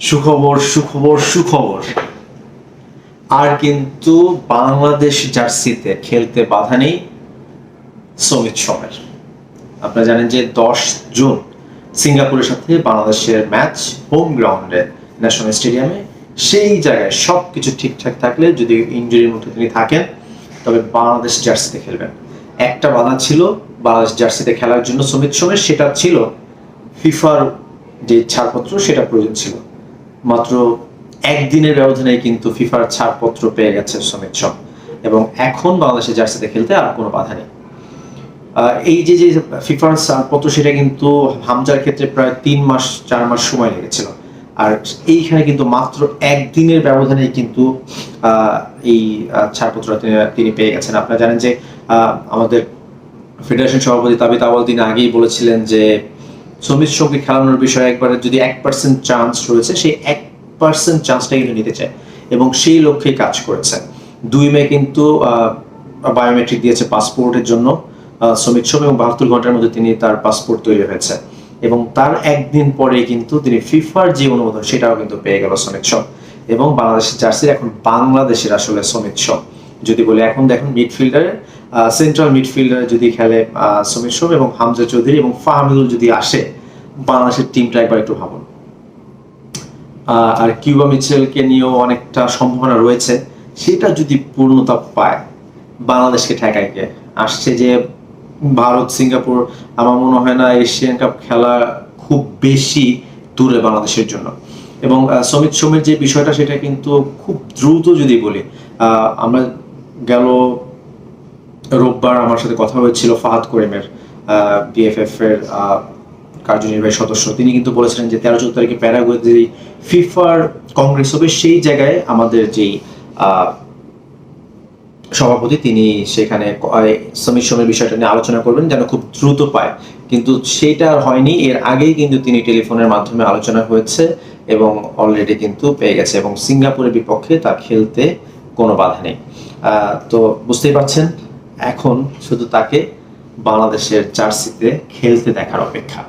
সুখবর সুখবর সুখবর। আর কিন্তু বাংলাদেশ জার্সিতে খেলতে বাধা নেই সমিত সমের আপনারা জানেন যে দশ জুন সিঙ্গাপুরের সাথে বাংলাদেশের ম্যাচ হোম গ্রাউন্ডে ন্যাশনাল স্টেডিয়ামে, সেই জায়গায় সব কিছু ঠিকঠাক থাকলে যদি ইঞ্জুরির মধ্যে তিনি থাকেন, তবে বাংলাদেশ জার্সিতে খেলবেন। একটা বাধা ছিল, বাংলাদেশ জার্সিতে খেলার জন্য সমিত সোমের সেটা ছিল ফিফার যে ছাড়পত্র, সেটা প্রয়োজন ছিল। মাত্র একদিনের ব্যবধানে কিন্তু ফিফার ছাড়পত্র পেয়ে গেছে সমিত সোম এবং এখন বাংলাদেশের জার্সিতে খেলতে আর কোনো বাধা নেই। এই যে যে ফিফার ছাড়পত্র সেটা কিন্তু হামজার ক্ষেত্রে প্রায় তিন মাস চার মাস সময় লেগেছিল। আর এইখানে কিন্তু মাত্র একদিনের ব্যবধানে কিন্তু এই আহ, ছাড়পত্রটা তিনি তিনি পেয়ে গেছেন। আপনারা জানেন যে আমাদের ফেডারেশন সভাপতি তাবিত আওয়াল দিন আগেই বলেছিলেন যে সমিত সঙ্গে খেলানোর বিষয়ে একবারে যদি এক পার্সেন্ট চান্স রয়েছে সেই এক পার্সেন্ট চান্সটা কিন্তু নিতে চায়। এবং সেই লক্ষ্যে কাজ করেছে। দুই মে কিন্তু বায়োমেট্রিক দিয়েছে পাসপোর্টের জন্য। সমিত এবং বাহাত্তর ঘণ্টার মধ্যে তিনি তার পাসপোর্ট তৈরি হয়েছে। এবং তার একদিন পরে কিন্তু তিনি ফিফার যে অনুমোদন, সেটাও কিন্তু পেয়ে গেল সমিত সোম এবং বাংলাদেশের জার্সির এখন বাংলাদেশের আসলে সমিত সোম যদি বলি, এখন দেখুন মিডফিল্ডারে সেন্ট্রাল মিডফিল্ডারে যদি খেলে সমিত সোম এবং হামজা চৌধুরী এবং ফাহমিদুল যদি আসে, বাংলাদেশের টিমটা একবার একটু ভাবুন। আর কিউবা মিচেলকে নিয়েও অনেকটা সম্ভাবনা রয়েছে। সেটা যদি পূর্ণতা পায়, বাংলাদেশকে ঠেকায় কে? আসছে যে ভারত, সিঙ্গাপুর, আমার মনে হয় না এশিয়ান কাপ খেলা খুব বেশি দূরে বাংলাদেশের জন্য। এবং সমিত সোমের যে বিষয়টা, সেটা কিন্তু খুব দ্রুত যদি বলি আমরা গেল রোববার আমার সাথে কথা হয়েছিল ফাহাদ করিমের বিএফএফ এর কার্যনির্বাহী সদস্য। তিনি কিন্তু বলেছিলেন যে তেরো চোদ্দ তারিখে প্যারাগুয়েতে যে ফিফার কংগ্রেস হবে। সেই জায়গায় আমাদের যেই সভাপতি, তিনি সেখানে সোমের বিষয়টা নিয়ে আলোচনা করবেন যেন খুব দ্রুত পায়। কিন্তু সেটা আর হয়নি। এর আগেই কিন্তু তিনি টেলিফোনের মাধ্যমে আলোচনা হয়েছে এবং অলরেডি কিন্তু পেয়ে গেছে এবং সিঙ্গাপুরের বিপক্ষে তার খেলতে কোনো বাধা নেই। তো বুঝতেই পারছেন, এখন শুধু তাকে বাংলাদেশের জার্সিতে খেলতে দেখার অপেক্ষা।